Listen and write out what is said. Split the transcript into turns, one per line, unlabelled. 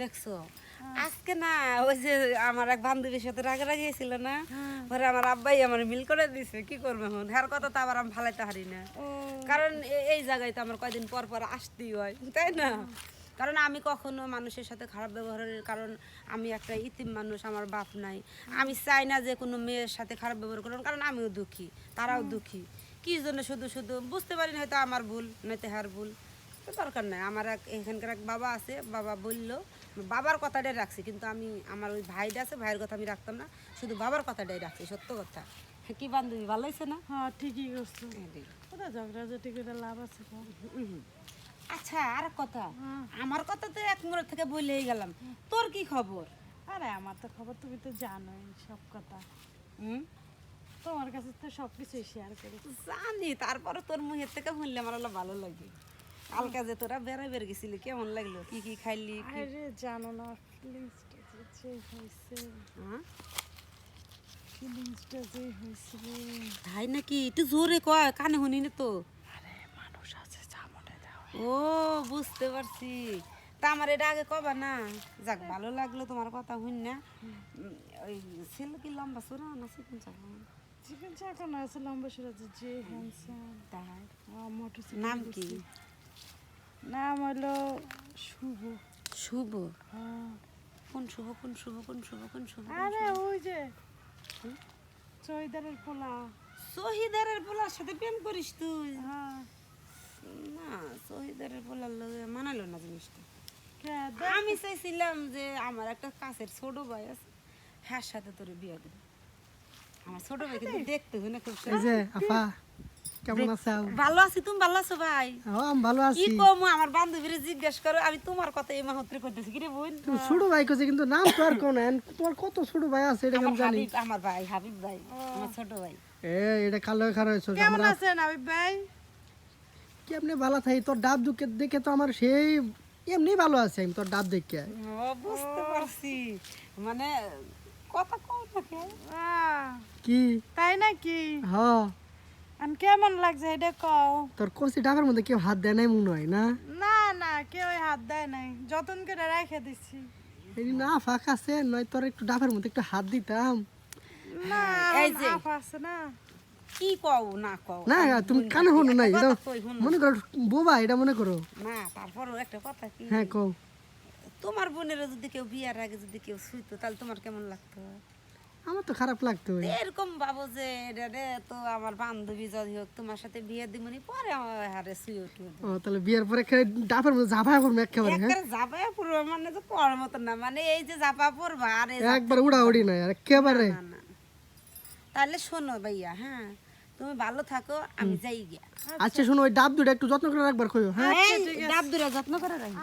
দেখছ? আজকে না ওই যে আমার এক বান্ধবীর সাথে রাগারাগি ছিল না? পরে আমার আব্বাই আমার মিল করে দিছে কি করব এখন? হ্যার কথা তো আবার আমি ভালাইতে হারি না। কারণ এই জায়গায় তো আমার কয়দিন পর পর আসতেই হয় তাই না? কারণ আমি কখনো মানুষের সাথে খারাপ ব্যবহারের কারণ আমি একটা ইতিম মানুষ আমার বাপ নাই। আমি চাই না যে কোনো মেয়ের সাথে খারাপ ব্যবহার করুন কারণ আমিও দুঃখী তারাও দুঃখী। কি জন্য শুধু শুধু? বুঝতে পারি না হয়তো আমার ভুল নয়তো হার ভুল। তো দরকার নাই। আমার এক এখানকার এক বাবা আছে বাবা বলল বাবার কথাটাই রাখছি কিন্তু আমি আমার ওই ভাইটা আছে ভাইয়ের কথা আমি রাখতাম না শুধু বাবার কথাটাই রাখছি সত্য কথা। কি বান্ধবী ভালো হয়েছে না?
হ্যাঁ ঠিকই করছ। ওটা ঝগড়াঝাটি করে লাভ আছে
আচ্ছা আর কথা
হ্যাঁ।
আমার কথা তো এক মিনিট থেকে বলেই গেলাম। তোর কি খবর?
আরে আমার তো খবর তুমি তো জানোই সব কথা।
হুম?
তোমার কাছে তো সব কিছুই শেয়ার করি।
জানি তারপরে তোর মুখের থেকে শুনলে আমার ভালো লাগে। কালকে যে তোরা বেড়াই বের গেছিলি কেমন লাগল? কি কি খাইলি
আরে জানো না ফিলিংসটা যে হয়েছে।
হ্যাঁ?
ফিলিংসটা যে হয়েছে।
তাই নাকি? একটু জোরে কয় কানে শুনি না তো।
আরে মানুষ আছে জামনে দাও
ও বুঝতে পারছি। তা আমার এটা আগে কবা না। যাক ভালো লাগল তোমার কথা শুন। না ওই ছেলে কি লম্বা সোরা না চিকন চাকন
চিকেন চাকা না আছে লম্বা সুরাজ যে হ্যান্ডসাম
তাই।
মোটর
নাম কি?
নাম হলো শুভ।
শুভ?
হ্যাঁ।
কোন শুভ কোন শুভ কোন শুভ কোন শুভ
আরে ওই যে চৈদারের পোলা।
সহিদারের পোলার সাথে প্রেম করিস তুই?
হ্যাঁ।
না সহিদারের পোলার লগে মানালো না জিনিসটা। আমি চাইছিলাম যে আমার একটা কাছের ছোট ভাই আছে হ্যাঁ সাথে তোর বিয়ে দেবে। আমার ছোট ভাই কিন্তু দেখতে হয় না খুব
এই যে আপা কেমন আছো?
ভালো আছি তুমি ভালো আছো ভাই?
আমি ভালো
কি
আছি।
কম আমার বান্ধবীরে জিজ্ঞেস করো আমি তোমার কথা এই মাহত্রে করতেছি কি রে বোন?
তুমি ছোট ভাই কইছে কিন্তু নাম তো আর কোন তোমার কত ছোট ভাই আছে এটা আমি জানি?
আমার ভাই হাবিব ভাই আমার ছোট ভাই।
এ এটা কালো খারাপ হয়েছে
কেমন আছেন আবিব ভাই?
কেমনে ভালো থাকি? তোর ডাব দুকে দেখে তো আমার সেই এমনি ভালো আছে আমি তোর ডাব দেখে।
ও বুঝতে পারছি। মানে কথা কম থাকে
কি?
তাই নাকি?
হ
আন কেমন লাগছে এটা কও?
তোর কষি ডাবের মধ্যে কেউ হাত দেয় নাই মনে হয় না?
না না কেউ হাত দেয় নাই। যতন করে রেখে দিচ্ছি
এই না ফাঁক আছে নয় তোর একটু ডাবের মধ্যে একটু হাত দিতাম।
না
এই যে।
আছে না।
কি কও না কও?
না তুমি কানে শোনো না
একটা
এটা
কথা কই শুনো।
মনে করো বোবা এটা মনে করো।
না তারপরও একটা কথা কি?
হ্যাঁ কও।
তোমার বোনের যদি কেউ বিয়ার আগে যদি কেউ শুইতো তাহলে তোমার কেমন লাগতো?
আমার তো খারাপ লাগতো।
এরকম ভাবো যে রে তো আমার বান্ধবী যদি হোক তোমার সাথে বিয়ে দিমনি পরে আমার হারে শুয়ে
ও তাহলে বিয়ের পরে একেবারে ডাবের মধ্যে ঝাঁপায় পড়বে একেবারে হ্যাঁ?
একবারে পড়বে মানে তো পড়ার মতো না মানে এই যে জাপা পড়বা আর
একবার উড়া উড়ি নাই আর একেবারে।
না না তাহলে শোনো ভাইয়া হ্যাঁ তুমি ভালো থাকো আমি যাই গিয়া।
আচ্ছা শোনো ওই ডাব দুটা একটু যত্ন করে রাখবার কইও হ্যাঁ?
ডাব দুরা যত্ন করে রাখি।